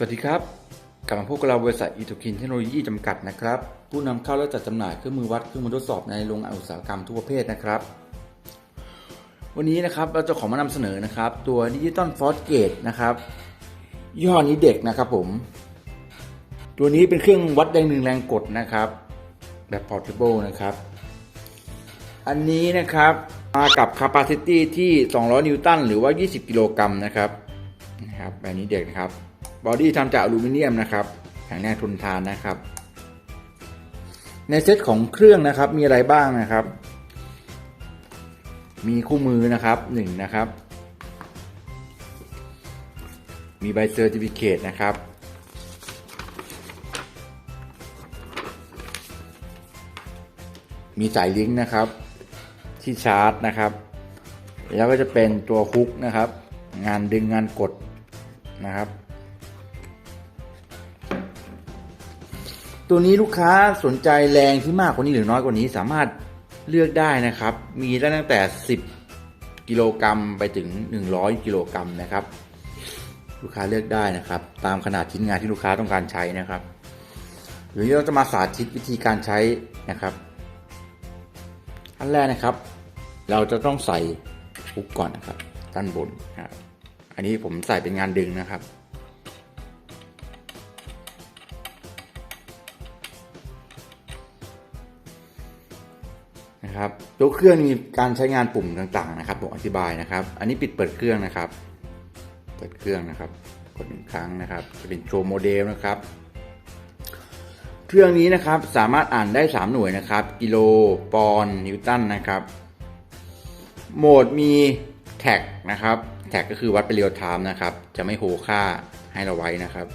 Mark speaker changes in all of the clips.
Speaker 1: สวัสดีครับ กลับมาพบกับเราบริษัทอีทูคินเทคโนโลยีจำกัดนะครับ ผู้นำเข้าและจัดจำหน่ายเครื่องมือวัดเครื่องมือทดสอบในโรงงานอุตสาหกรรมทุกประเภทนะครับ วันนี้นะครับเราจะขอมานำเสนอนะครับ ตัวดิจิตอลฟอสเกตนะครับยี่ห้อนี้เด็กนะครับผม ตัวนี้เป็นเครื่องวัดแรงดึงแรงกดนะครับ แบบ portable นะครับ อันนี้นะครับมากับ capacity ที่ 200 นิวตันหรือว่า 20 กิโลกรัมนะครับนะครับแบบนี้เด็กนะครับ บอดี้ทำจากอลูมิเนียมนะครับแข็งแรงทนทานนะครับ ในเซตของเครื่องนะครับมีอะไรบ้างนะครับ มีคู่มือนะครับหนึ่งนะครับ มีใบเซอร์ติฟิเคตนะครับมีสายลิงก์นะครับ ที่ชาร์จนะครับ แล้วก็จะเป็นตัวฮุกนะครับ งานดึงงานกดนะครับ ตัวนี้ลูกค้าสนใจแรงที่มากกว่านี้หรือน้อยกว่านี้สามารถเลือกได้นะครับ มีได้ตั้งแต่ 10 กิโลกรัมไปถึง 100 กิโลกรัมนะครับ ลูกค้าเลือกได้นะครับ ตามขนาดชิ้นงานที่ลูกค้าต้องการใช้นะครับ หรือเราจะมาสาธิตวิธีการใช้นะครับ อันแรกนะครับ เราจะต้องใส่ฮุกก่อนนะครับ ด้านบนครับอันนี้ผมใส่เป็นงานดึงนะครับ นะครับตัวเครื่องมีการใช้งานปุ่มต่างๆนะครับผมอธิบายนะครับ อันนี้ปิดเปิดเครื่องนะครับ เปิดเครื่องนะครับกดหนึ่งครั้งนะครับจะเป็นโชว์โมเดลนะครับ เครื่องนี้นะครับสามารถอ่านได้ 3 หน่วยนะครับ กิโลปอนนิวตันนะครับ โหมดมีแท็กนะครับ แท็กก็คือวัดเป็นเรียลไทม์นะครับ จะไม่โหค่าให้เราไว้นะครับ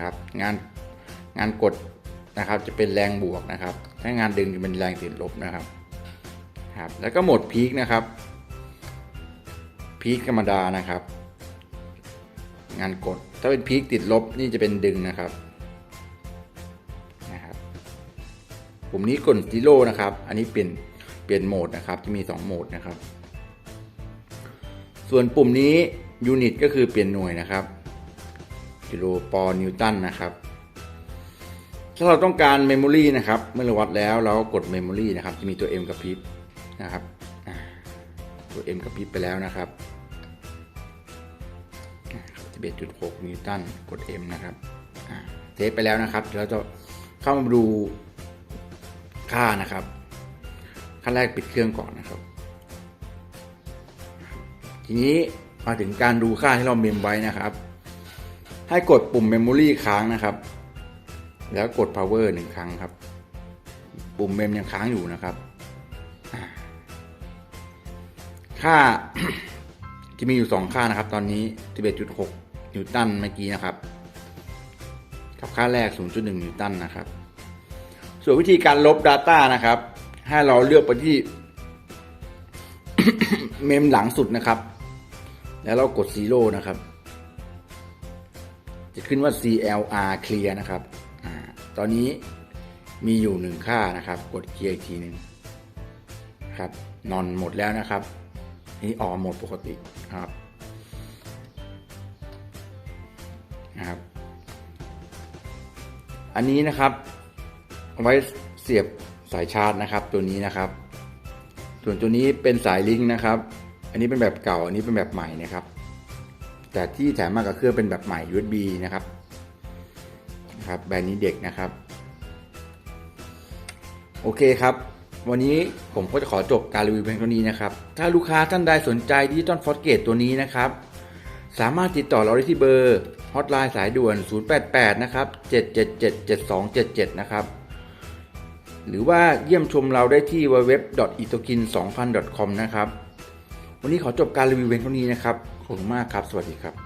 Speaker 1: ครับ งานงานกดนะครับจะเป็นแรงบวกนะครับ ถ้างานดึงจะเป็นแรงติดลบนะครับครับ แล้วก็โหมดพีคนะครับ พีคธรรมดานะครับ งานกด ถ้าเป็นพีคติดลบนี่จะเป็นดึงนะครับนะครับปุ่มนี้กดซีโร่นะครับ อันนี้เปลี่ยนเปลี่ยนโหมดนะครับจะมี 2 โหมดนะครับ ส่วนปุ่มนี้ยูนิตก็คือเปลี่ยนหน่วยนะครับกิโลปอนิวตันนะครับ ถ้าเราต้องการเมมโมรีนะครับ เมื่อเราวัดแล้วเราก็กดเมมโมรีนะครับ จะมีตัว M กับพริบนะครับตัว M กับพริบไปแล้วนะครับ11.6นิวตันกด M นะครับเทสไปแล้วนะครับเดี๋ยวเราจะเข้ามาดูค่านะครับ ขั้นแรกปิดเครื่องก่อนนะครับ ทีนี้มาถึงการดูค่าที่เราเมมไว้นะครับ ให้กดปุ่ม Memory ค้างนะครับ แล้วกด power หนึ่งครั้งครับ ปุ่มเมมยังค้างอยู่นะครับ ค่าจะมีอยู่ 2 ค่านะครับ ตอนนี้ 11.6 นิวตันเมื่อกี้นะครับกับค่าแรก 0.1 นิวตันนะครับ ส่วนวิธีการลบ Data นะครับ ให้เราเลือกไปที่ เมมหลังสุดนะครับ แล้วเรากด zero นะครับ จะขึ้นว่า CLR clear นะครับ ตอนนี้มีอยู่หนึ่งค่านะครับ กดเคลียร์อีกทีหนึ่งครับนอนหมดแล้วนะครับ นี่ออกหมดปกติครับนะครับ อันนี้นะครับเอาไว้เสียบสายชาร์จนะครับ ตัวนี้นะครับ ส่วนตัวนี้เป็นสายลิงก์นะครับ อันนี้เป็นแบบเก่า อันนี้เป็นแบบใหม่นะครับ แต่ที่แถมมากับเครื่องเป็นแบบใหม่ USB นะครับ นะครับแบรนด์นี้เด็กนะครับ โอเคครับ วันนี้ผมก็จะขอจบการรีวิวเพียงเท่านี้นะครับ ถ้าลูกค้าท่านใดสนใจดิจิตอลฟอสเกตตัวนี้นะครับ สามารถติดต่อเราได้ที่เบอร์ฮอตไลน์สายด่วน 088 นะครับ 7777277 นะครับ หรือว่าเยี่ยมชมเราได้ที่ www.itokin2000.com นะครับ วันนี้ขอจบการรีวิวเพียงเท่านี้นะครับ ขอบคุณมากครับ สวัสดีครับ